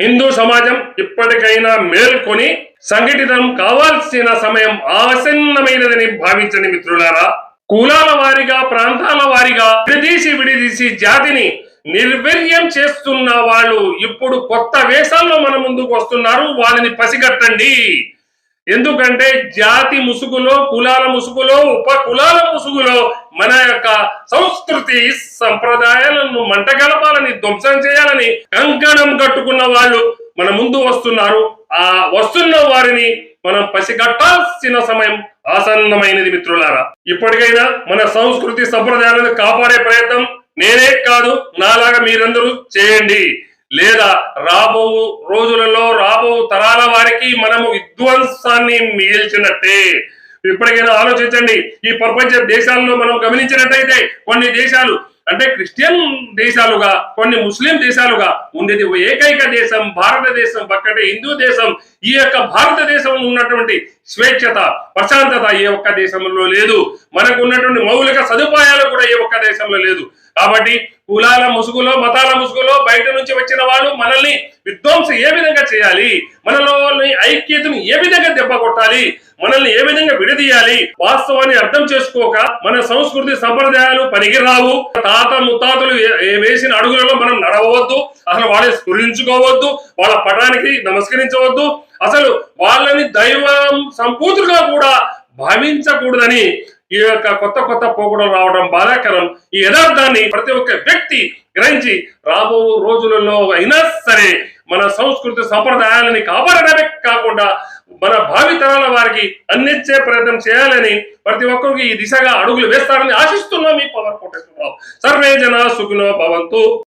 హిందూ సమాజం ఇప్పటికైనా మేల్కొని సంఘటితం కావాల్సిన సమయం ఆసన్నమైనదని భావించండి మిత్రులారా. కులాల వారిగా ప్రాంతాల వారిగా విడదీసి విడదీసి జాతిని నిర్వీర్యం చేస్తున్న వాళ్ళు ఇప్పుడు కొత్త వేషాల్లో మన ముందుకు వస్తున్నారు. వాళ్ళని పసిగట్టండి. ఎందుకంటే జాతి ముసుగులో కులాల ముసుగులో ఉప కులాల ముసుగులో మన యొక్క సంస్కృతి సంప్రదాయాలను మంటగలపాలని ధ్వంసం చేయాలని కంకణం కట్టుకున్న వాళ్ళు మన ముందు వస్తున్నారు. ఆ వస్తున్న వారిని మనం పసిగట్టాల్సిన సమయం ఆసన్నమైనది మిత్రులారా. ఇప్పటికైనా మన సంస్కృతి సంప్రదాయాలను కాపాడే ప్రయత్నం నేనే కాదు నాలాగా మీరందరూ చేయండి. లేదా రాబో రోజులలో రాబో తరాల వారికి మనము విధ్వంసాన్ని మిగిల్చినట్టే ఇప్పటికైనా ఆలోచించండి. ఈ ప్రపంచ దేశాల్లో మనం గమనించినట్టయితే కొన్ని దేశాలు అంటే క్రిస్టియన్ దేశాలుగా కొన్ని ముస్లిం దేశాలుగా ఉండేది. ఏకైక దేశం భారతదేశం పక్కనే హిందూ దేశం. ఈ యొక్క భారతదేశం ఉన్నటువంటి స్వేచ్ఛత ప్రశాంతత ఏ ఒక్క దేశంలో లేదు. మనకు ఉన్నటువంటి మౌలిక సదుపాయాలు కూడా ఏ ఒక్క దేశంలో లేదు. కాబట్టి కులాల ముసుగులో మతాల ముసుగులో బయట నుంచి వచ్చిన వాళ్ళు మనల్ని విధ్వంసం ఏ విధంగా చేయాలి? మనలో ఐక్యతను ఏ విధంగా దెబ్బ కొట్టాలి? మనల్ని ఏ విధంగా విడదీయాలి? వాస్తవాన్ని అర్థం చేసుకోక మన సంస్కృతి సంప్రదాయాలు పనికిరావు. తాత ముత్తాతలు వేసిన అడుగులలో మనం నడవవద్దు అసలు వాళ్ళని స్ఫురించుకోవద్దు వాళ్ళ పటానికి నమస్కరించవద్దు. అసలు వాళ్ళని దైవం సంపూతులుగా కూడా భావించకూడదని ఈ యొక్క కొత్త కొత్త పోకడలు రావడం బాధాకరం. ఈ యథార్థాన్ని ప్రతి ఒక్క వ్యక్తి గ్రహించి రాబో రోజులలో అయినా సరే మన సంస్కృతి సంప్రదాయాలని కాపాడడమే కాకుండా మన భావితరాల వారికి అందించే ప్రయత్నం చేయాలని ప్రతి ఒక్కరికి ఈ దిశగా అడుగులు వేస్తారని ఆశిస్తున్నాం ఈ పవర్ కోటేశ్వరరావు. సర్వే జన సుఖినో భవంతు.